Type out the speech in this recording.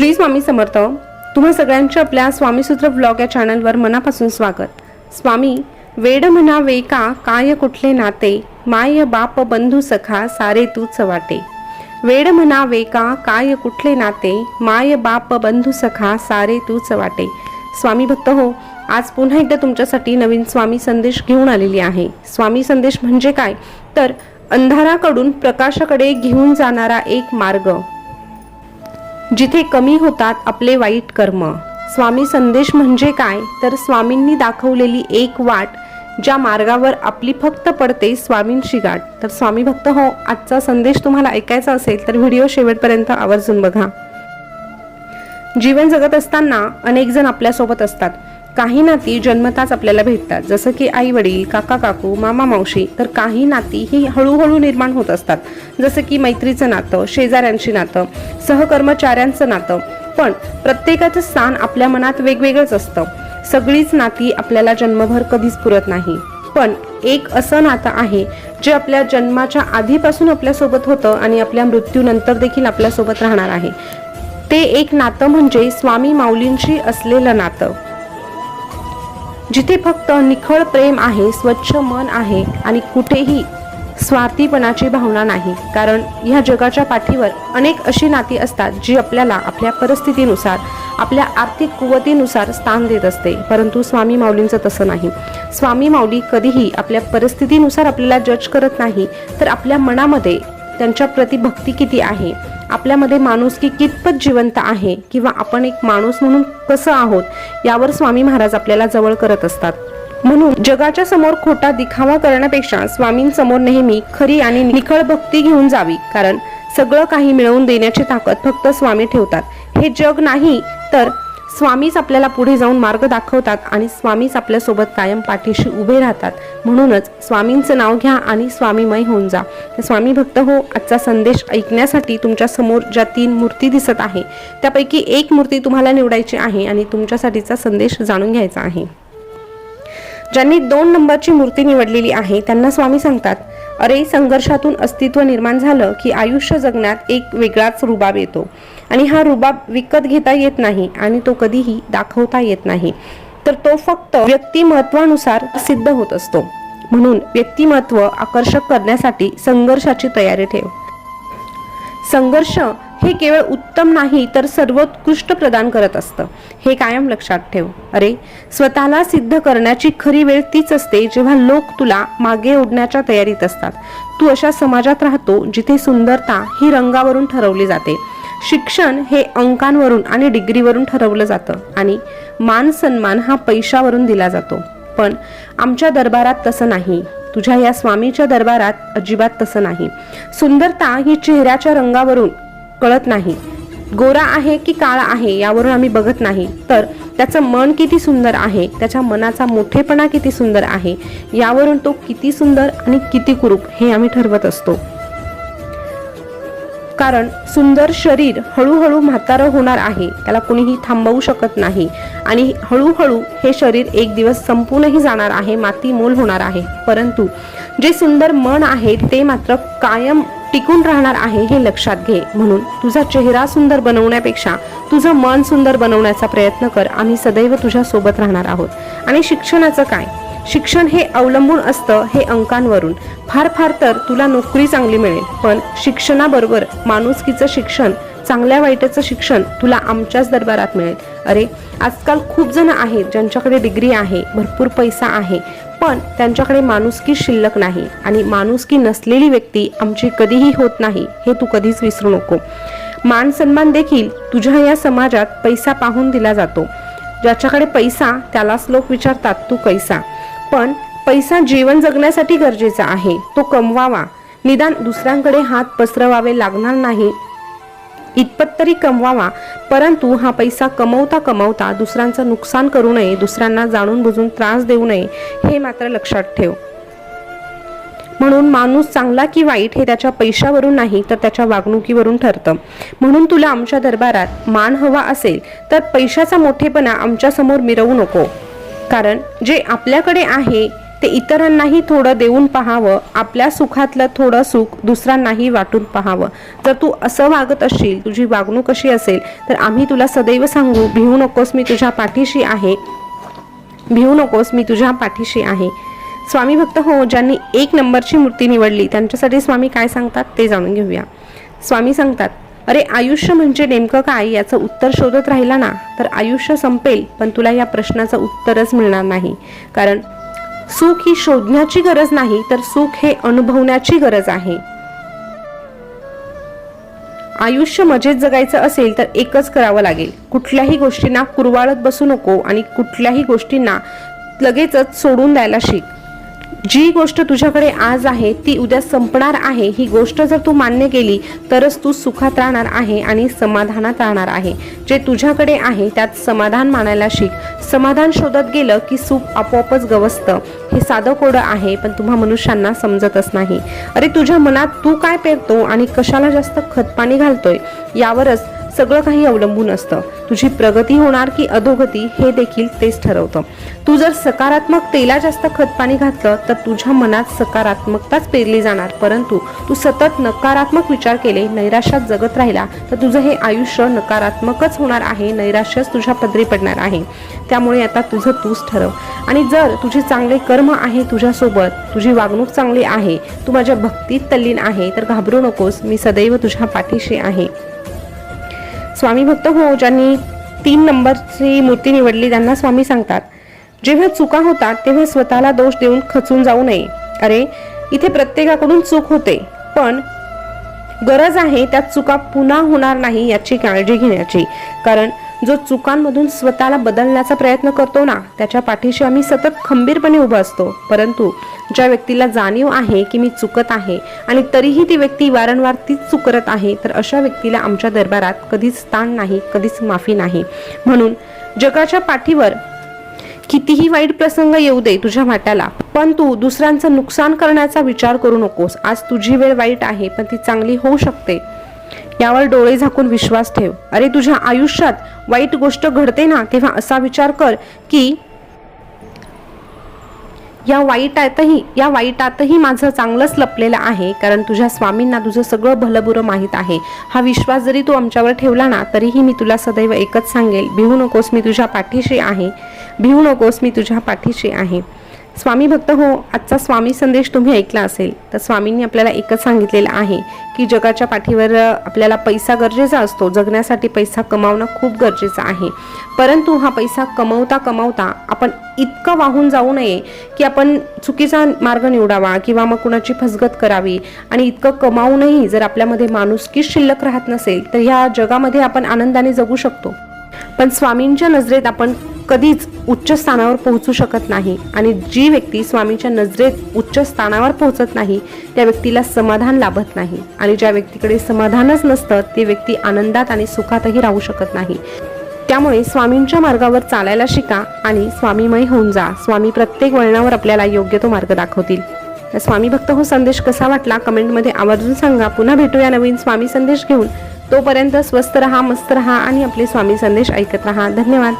श्री स्वामी समर्थ तुम्हा सगळ्यांचे आपल्या स्वामीसूत्र ब्लॉग या चॅनलवर मनापासून स्वागत. स्वामी वेड म्हणा वेका काय कुठले नाते माय बाप बंधू सखा सारे तूच वाटे वेड म्हणा वेका काय कुठले नाते माय बाप बंधू सखा सारे तूच वाटे स्वामी भक्त हो आज पुन्हा एकदा तुमच्यासाठी नवीन स्वामी संदेश घेऊन आलेली आहे. स्वामी संदेश म्हणजे काय? तर अंधाराकडून प्रकाशाकडे घेऊन जाणारा एक मार्ग. जिथे कमी होतात आपले वाईट कर्म. स्वामी संदेश म्हणजे काय? तर स्वामींनी दाखवलेली एक वाट ज्या मार्गावर आपली फक्त पडते स्वामींची गाठ. तर स्वामी भक्त हो आजचा संदेश तुम्हाला ऐकायचा असेल तर व्हिडिओ शेवटपर्यंत आवर्जून बघा. जीवन जगत असताना अनेक जण आपल्यासोबत असतात. काही नाती जन्मताच आपल्याला भेटतात. जसं की आई वडील काका काकू मामा मावशी तर काही नाती ही हळूहळू निर्माण होत असतात. जसं की मैत्रीचं नातं शेजाऱ्यांशी नातं सहकर्मचाऱ्यांचं नातं. पण प्रत्येकाचं स्थान आपल्या मनात वेगवेगळंच असतं. सगळीच नाती आपल्याला जन्मभर कधीच पुरत नाही. पण एक असं नातं आहे जे आपल्या जन्माच्या आधीपासून आपल्यासोबत होतं आणि आपल्या मृत्यूनंतर देखील आपल्यासोबत राहणार आहे. ते एक नातं म्हणजे स्वामी माऊलींशी असलेलं नातं. जिथे फक्त निखळ प्रेम आहे स्वच्छ मन आहे आणि कुठेही स्वार्थीपणाची भावना नाही. कारण ह्या जगाच्या पाठीवर अनेक अशी नाती असतात जी आपल्याला आपल्या परिस्थितीनुसार आपल्या आर्थिक कुवतीनुसार स्थान देत असते. परंतु स्वामी माऊलींचं तसं नाही. स्वामी माऊली कधीही आपल्या परिस्थितीनुसार आपल्याला जज करत नाही तर आपल्या मनामध्ये त्यांच्या प्रति भक्ती किती आहे? आपल्यामध्ये माणूस की कितपत जिवंत आहे? किंवा आपण एक माणूस म्हणून कसं आहोत? यावर स्वामी महाराज आपल्याला जवळ करत असतात. म्हणून जगाच्या समोर खोटा दिखावा करण्यापेक्षा स्वामींसमोर नेहमी खरी आणि निखळ भक्ती घेऊन जावी. कारण सगळं काही मिळवून देण्याची ताकद फक्त स्वामी ठेवतात. हे जग नाही तर स्वामीच आपल्याला पुढे जाऊन मार्ग दाखवतात आणि स्वामीच आपल्यासोबत कायम पाठीशी उभे राहतात. म्हणूनच स्वामींचं नाव घ्या आणि स्वामीमय होऊन जा. स्वामी भक्त हो आजचा संदेश ऐकण्यासाठी तुमच्यासमोर ज्या तीन मूर्ती दिसत आहे त्यापैकी एक मूर्ती तुम्हाला निवडायची आहे आणि तुमच्यासाठीचा संदेश जाणून घ्यायचा आहे. ज्यांनी दोन नंबरची मूर्ती निवडलेली आहे त्यांना स्वामी सांगतात अरे संघर्षातून अस्तित्व निर्माण झालं की आयुष्य जगण्यात एक वेगळाच रुबाब येतो. आणि हा रुबाब विकत घेता येत नाही आणि तो कधीही दाखवता येत नाही. तर तो फक्त व्यक्तिमत्वानुसार सिद्ध होत असतो. म्हणून व्यक्तिमत्व आकर्षक करण्यासाठी संघर्षाची तयारी ठेव. संघर्ष हे केवळ उत्तम नाही तर सर्वोत्कृष्ट प्रदान करत असतं. हे कायम लक्षात ठेव. अरे स्वतःला सिद्ध करण्याची खरी वेळ तीच असते जेव्हा लोक तुला मागे ओढण्याच्या तयारीत असतात. तू अशा समाजात राहतो जिथे सुंदरता ही रंगावरून ठरवली जाते. शिक्षण हे अंकांवरून आणि डिग्रीवरून ठरवलं जातं आणि मान सन्मान हा पैशावरून दिला जातो. पण आमच्या दरबारात तसं नाही. तुझ्या या स्वामीच्या दरबारात अजिबात तसं नाही. सुंदरता ही चेहऱ्याच्या रंगावरून कळत नाही. गोरा आहे की काळा आहे यावरून आम्ही बघत नाही. तर त्याचं मन किती सुंदर आहे त्याच्या मनाचा मोठेपणा किती सुंदर आहे यावरून तो किती सुंदर आणि किती कुरूप हे आम्ही ठरवत असतो. कारण सुंदर शरीर हळूहळू म्हातारं होणार आहे त्याला कोणीही थांबवू शकत नाही. आणि हळूहळू हे शरीर एक दिवस संपूनही जाणार आहे माती मोल होणार आहे. परंतु जे सुंदर मन आहे ते मात्र कायम टिकून राहणार आहे हे लक्षात घे. म्हणून तुझा चेहरा सुंदर बनवण्यापेक्षा तुझं मन सुंदर बनवण्याचा प्रयत्न कर. आम्ही सदैव तुझ्या सोबत राहणार आहोत. आणि शिक्षणाचं काय? शिक्षण हे अवलंबून असतं हे अंकांवरून. फार फार तर तुला नोकरी चांगली मिळेल पण शिक्षणाबरोबर माणुसकीचं शिक्षण चांगल्या वाईटाचं शिक्षण तुला आमच्याच दरबारात मिळेल. अरे आजकाल खूप जण आहेत ज्यांच्याकडे डिग्री आहे भरपूर पैसा आहे पण त्यांच्याकडे माणुसकी शिल्लक नाही आणि माणुसकी नसलेली व्यक्ती आमची कधीही होत नाही हे तू कधीच विसरू नको. मान सन्मान देखील तुझ्या या समाजात पैसा पाहून दिला जातो. ज्याच्याकडे पैसा त्यालाच लोक विचारतात तू कैसा? पण पैसा जीवन जगण्यासाठी गरजेचा आहे. तो कमवावा. निदान दुसऱ्यांकडे हात पसरवावे लागणार नाही. इतपत तरी कमवावा परंतु हा पैसा कमवता कमवता दुसऱ्यांचं नुकसान करू नये दुसऱ्यांना जाणून बुजून त्रास देऊ नये हे मात्र लक्षात ठेव. म्हणून माणूस चांगला की वाईट हे त्याच्या पैशावरून नाही तर त्याच्या वागणुकीवरून ठरतं. म्हणून तुला आमच्या दरबारात मान हवा असेल तर पैशाचा मोठेपणा आमच्यासमोर मिरवू नको. कारण जे आपल्याकडे आहे ते इतरांनाही थोडं देऊन पाहावं आपल्या सुखातलं थोडं सुख दुसऱ्यांनाही वाटून पाहावं. जर तू असं वागत असशील तुझी वागणूक अशी असेल तर आम्ही तुला सदैव सांगू भिवू नकोस मी तुझ्या पाठीशी आहे. भिवू नकोस मी तुझ्या पाठीशी आहे. स्वामी भक्त हो ज्यांनी एक नंबरची मूर्ती निवडली त्यांच्यासाठी स्वामी काय सांगतात ते जाणून घेऊया. स्वामी सांगतात अरे आयुष्य म्हणजे नेमकं काय? याचं उत्तर शोधत राहिला ना तर आयुष्य संपेल पण तुला या प्रश्नाचं उत्तरच मिळणार नाही. कारण सुख ही शोधण्याची गरज नाही तर सुख हे अनुभवण्याची गरज आहे. आयुष्य मजेत जगायचं असेल तर एकच करावं लागेल. कुठल्याही गोष्टींना कुरवाळत बसू नको आणि कुठल्याही गोष्टींना लगेचच सोडून द्यायला शिक. जी गोष्ट तुझ्याकडे आज आहे ती उद्या संपणार आहे ही गोष्ट जर तू मान्य केली तरच तू सुखात राहणार आहे आणि समाधानात राहणार आहे. जे तुझ्याकडे आहे त्यात समाधान मानायला शिक. समाधान शोधत गेलं की सुख आपोआपच गवसतं. हे साधं कोडं आहे पण तुम्हा मनुष्यांना समजतच नाही. अरे तुझ्या मनात तू काय पेरतो आणि कशाला जास्त खतपाणी घालतोय? यावरच सगळं काही अवलंबून असतं. तुझी प्रगती होणार की अधोगती हे देखील तेच ठरवतं. तू जर सकारात्मकतेला जास्त खतपाणी घातलं तर तुझ्या मनात सकारात्मकताच पेरली जाणार. परंतु तू सतत नकारात्मक विचार केले नैराश्यात जगत राहिला तर तुझं हे आयुष्य नकारात्मकच होणार आहे नैराश्यच तुझ्या पदरी पडणार आहे. त्यामुळे आता तुझं तूच ठरव. आणि जर तुझे चांगले कर्म आहे तुझ्यासोबत तुझी वागणूक चांगली आहे तू माझ्या भक्तीत तल्लीन आहे तर घाबरू नकोस मी सदैव तुझ्या पाठीशी आहे. स्वामी भक्त हो ज्यांनी तीन नंबरची मूर्ती निवडली त्यांना स्वामी सांगतात. जेव्हा चुका होतात तेव्हा स्वतःला दोष देऊन खचून जाऊ नये. अरे इथे प्रत्येकाकडून चूक होते पण गरज आहे त्यात चुका पुन्हा होणार नाही याची काळजी घेण्याची. कारण जो चुकांमधून स्वतःला बदलण्याचा प्रयत्न करतो ना त्याच्या पाठीशी आम्ही सतत खंबीरपणे उभं असतो. परंतु ज्या व्यक्तीला जाणीव आहे की मी चुकत आहे आणि तरीही ती व्यक्ती वारंवार तीच चुकत करत आहे तर अशा व्यक्तीला आमच्या दरबारात कधीच ताण नाही कधीच माफी नाही. म्हणून जगाच्या पाठीवर कितीही वाईट प्रसंग येऊ दे तुझ्या वाट्याला पण तू दुसऱ्यांचं नुकसान करण्याचा विचार करू नकोस. आज तुझी वेळ वाईट आहे पण ती चांगली होऊ शकते. यावर डोळे झाकून विश्वास ठेव. अरे तुझ्या आयुष्यात वाईट गोष्ट घडते ना तेव्हा असा विचार कर की या वाईटातही या वाईटातही माझं चांगलंच लपलेलं आहे कारण तुझ्या स्वामींना तुझं सगळं भलंबुरं माहीत आहे. हा विश्वास जरी तू आमच्यावर ठेवला ना तरीही मी तुला सदैव एकच सांगेल भिवू नकोस मी तुझ्या पाठीशी आहे. भिवू नकोस मी तुझ्या पाठीशी आहे. स्वामी भक्त हो आजचा स्वामी संदेश तुम्ही ऐकला असेल तर स्वामींनी आपल्याला एकच सांगितलेलं आहे की जगाच्या पाठीवर आपल्याला पैसा गरजेचा असतो जगण्यासाठी पैसा कमावणं खूप गरजेचं आहे. परंतु हा पैसा कमवता कमवता आपण इतकं वाहून जाऊ नये की आपण चुकीचा मार्ग निवडावा किंवा मग कुणाची फसगत करावी आणि इतकं कमावूनही जर आपल्यामध्ये माणुसकीच शिल्लक राहत नसेल तर ह्या जगामध्ये आपण आनंदाने जगू शकतो. पण स्वामींच्या नजरेत आपण कधीच उच्च स्थानावर पोहोचू शकत नाही. आणि जी व्यक्ती स्वामींच्या नजरेत उच्च स्थानावर पोहोचत नाही त्या व्यक्तीला समाधान लाभत नाही. आणि ज्या व्यक्तीकडे समाधानच नसतं ती व्यक्ती आनंदात आणि सुखातही राहू शकत नाही. त्यामुळे स्वामींच्या मार्गावर चालायला शिका आणि स्वामीमय होऊन जा. स्वामी प्रत्येक वळणावर आपल्याला योग्य तो मार्ग दाखवतील. स्वामी भक्त हो संदेश कसा वाटला? कमेंटमध्ये आवर्जून सांगा. पुन्हा भेटूया नवीन स्वामी संदेश घेऊन. तोपर्यंत स्वस्त रहा मस्त रहा आणि आपले स्वामी संदेश ऐकत रहा. धन्यवाद.